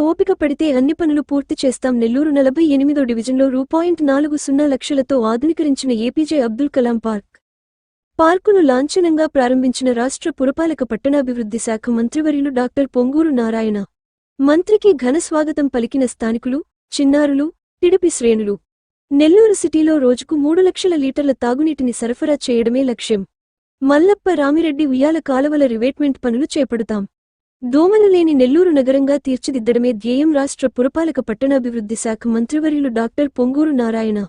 ఓపిక పడితే అన్ని పనులు పూర్తి చేస్తాం. నెల్లూరు నలభై ఎనిమిదో డివిజన్లో రూ. పాయింట్ నాలుగు సున్నా లక్షలతో ఆధునీకరించిన ఏపీజే అబ్దుల్ కలాం పార్క్. పార్కును లాంఛనంగా ప్రారంభించిన రాష్ట్ర పురపాలక పట్టణాభివృద్ధి శాఖ మంత్రివర్యులు డాక్టర్ పొంగూరు నారాయణ. మంత్రికి ఘన స్వాగతం పలికిన స్థానికులు చిన్నారులు టిడిపి శ్రేణులు. నెల్లూరు సిటీలో రోజుకు మూడు లక్షల లీటర్ల తాగునీటిని సరఫరా చేయడమే లక్ష్యం. మల్లప్ప రామిరెడ్డి ఉయ్యాల కాలువల రివేట్మెంట్ పనులు చేపడతాం. దోమలు లేని నెల్లూరు నగరంగా తీర్చిదిద్దడమే ధ్యేయం రాష్ట్ర పురపాలక పట్టణాభివృద్ధి శాఖ మంత్రివర్యులు డాక్టర్ పొంగూరు నారాయణ.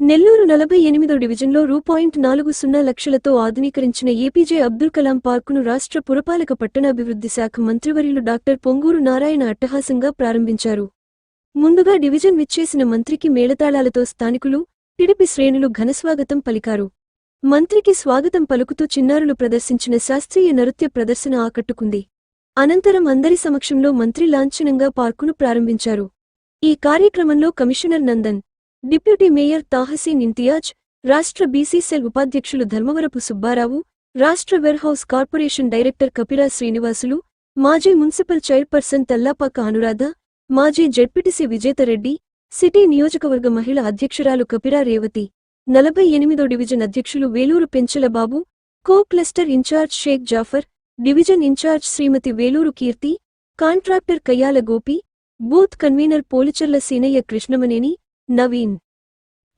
నెల్లూరు నలభై ఎనిమిదో డివిజన్లో రూ. పాయింట్ నాలుగు సున్నా లక్షలతో ఆధునీకరించిన ఏపీజే అబ్దుల్ కలాం పార్కును రాష్ట్ర పురపాలక పట్టణాభివృద్ధి శాఖ మంత్రివర్యులు డాక్టర్ పొంగూరు నారాయణ అట్టహాసంగా ప్రారంభించారు. ముందుగా డివిజన్ విచ్చేసిన మంత్రికి మేళతాళాలతో స్థానికులు టిడిపి శ్రేణులు ఘనస్వాగతం పలికారు. మంత్రికి స్వాగతం పలుకుతూ చిన్నారులు ప్రదర్శించిన శాస్త్రీయ నృత్య ప్రదర్శన ఆకట్టుకుంది. అనంతరం అందరి సమక్షంలో మంత్రి లాంఛనంగా పార్కును ప్రారంభించారు. ఈ కార్యక్రమంలో commissioner Nandan deputy mayor Tahaseen Imtiaz రాష్ట్ర బీసీసెల్ ఉపాధ్యక్షులు ధర్మవరపు సుబ్బారావు రాష్ట్ర warehouse corporation director Kapira Srinivasulu మాజీ మున్సిపల్ చైర్పర్సన్ తల్లాపాక అనురాధ మాజీ జడ్పిటిసి విజేతరెడ్డి సిటీ నియోజకవర్గ మహిళ అధ్యక్షురాలు కపిరా రేవతి నలభై ఎనిమిదో డివిజన్ అధ్యక్షులు Veluru Penchalababu co cluster incharge Sheikh Jafar division incharge Srimathi Veluru Keerthi contractor Kayyala Gopi booth convener Policharla Seenaiah Krishnamaneni Naveen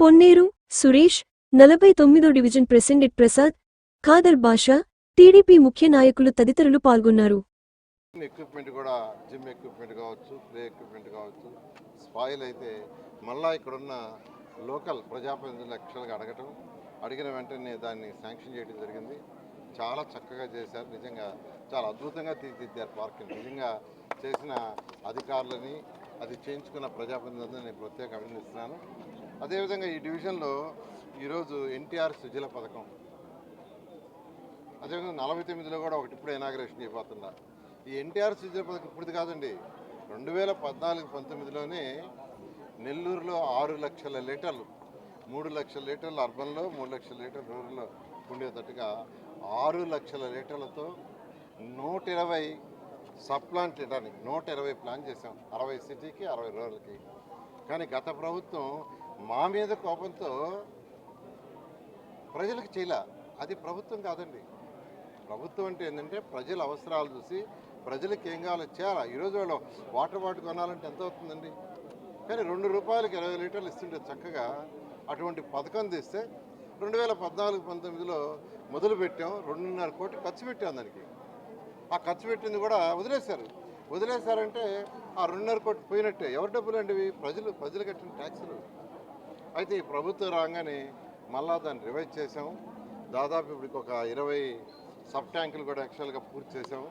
Ponneru Suresh నలభై తొమ్మిదో division president Prasad Khader Basha TDP ముఖ్య నాయకులు తదితరులు పాల్గొన్నారు. ఎక్విప్మెంట్ కూడా gym equipment కావచ్చు play equipment కావచ్చు spoil అయితే మళ్ళా ఇక్కడున్న లోకల్ ప్రజాప్రతినిధులు లక్షలుగా అడగటం అడిగిన వెంటనే దాన్ని శాంక్షన్ చేయడం జరిగింది. చాలా చక్కగా చేశారు. నిజంగా చాలా అద్భుతంగా తీర్చిదిద్దారు పార్క్ని. నిజంగా చేసిన అధికారులని అది చేయించుకున్న ప్రజాప్రతినిధులను నేను ప్రత్యేక అభినందిస్తున్నాను. అదేవిధంగా ఈ డివిజన్లో ఈరోజు ఎన్టీఆర్ సుజల పథకం. అదేవిధంగా నలభై తొమ్మిదిలో కూడా ఒకటి ఇప్పుడు ఇనాగ్రేషన్ చేయబోతున్నా ఈ ఎన్టీఆర్ సుజల పథకం ఇప్పుడు కాదండి. రెండు వేల పద్నాలుగు పంతొమ్మిదిలోనే నెల్లూరులో ఆరు లక్షల లీటర్లు మూడు లక్షల లీటర్లు అర్బన్లో మూడు లక్షల లీటర్లు రూరల్లో ఉండేటట్టుగా ఆరు లక్షల లీటర్లతో నూట ఇరవై సబ్ ప్లాంట్ ఇవ్వడానికి నూట ఇరవై ప్లాన్ చేసాం అరవై సిటీకి అరవై రూరల్కి. కానీ గత ప్రభుత్వం మా మీద కోపంతో ప్రజలకు చేయలే. అది ప్రభుత్వం కాదండి. ప్రభుత్వం అంటే ఏంటంటే ప్రజల అవసరాలు చూసి ప్రజలకు ఏం కావాలో చేయాలి. ఈరోజు వాళ్ళు వాటర్ బాటిల్ కొనాలంటే ఎంత అవుతుందండి? కానీ రెండు రూపాయలకి ఇరవై లీటర్లు ఇస్తుంటే చక్కగా అటువంటి పథకం తీస్తే రెండు వేల పద్నాలుగు పంతొమ్మిదిలో మొదలు పెట్టాం రెండున్నర కోట్లు ఖర్చు పెట్టాం దానికి. ఆ ఖర్చు పెట్టింది కూడా వదిలేశారు. వదిలేశారంటే ఆ రెండున్నర కోట్లు పోయినట్టే. ఎవరి డబ్బులు అండి ఇవి? ప్రజలు ప్రజలు కట్టిన ట్యాక్సులు. అయితే ఈ ప్రభుత్వం రాగానే మళ్ళా దాన్ని రివైజ్ చేసాము దాదాపు ఇప్పుడు ఒక ఇరవై సబ్ ట్యాంకులు కూడా యాక్చువల్గా పూర్తి చేసాము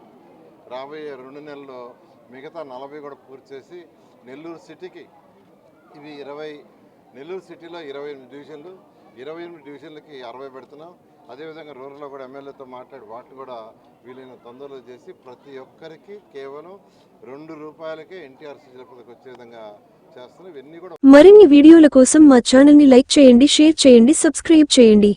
రాబోయే రెండు నెలల్లో మిగతా నలభై కూడా పూర్తి చేసి నెల్లూరు సిటీకి ఇవి ఇరవై నెల్లూరు సిటీలో ఇరవై ఎనిమిది డివిజన్లు ఇరవై ఎనిమిది డివిజన్లకి అరవై పెడుతున్నాం. అదేవిధంగా రూరల్లో కూడా ఎమ్మెల్యేతో మాట్లాడి వాటిని కూడా వీలైన తొందరలో చేసి ప్రతి ఒక్కరికి కేవలం రెండు రూపాయలకే ఎన్టీఆర్ సిజల వచ్చే విధంగా చేస్తున్నాం. ఇవన్నీ కూడా మరిన్ని వీడియోల కోసం మా ఛానల్ని లైక్ చేయండి షేర్ చేయండి సబ్స్క్రైబ్ చేయండి.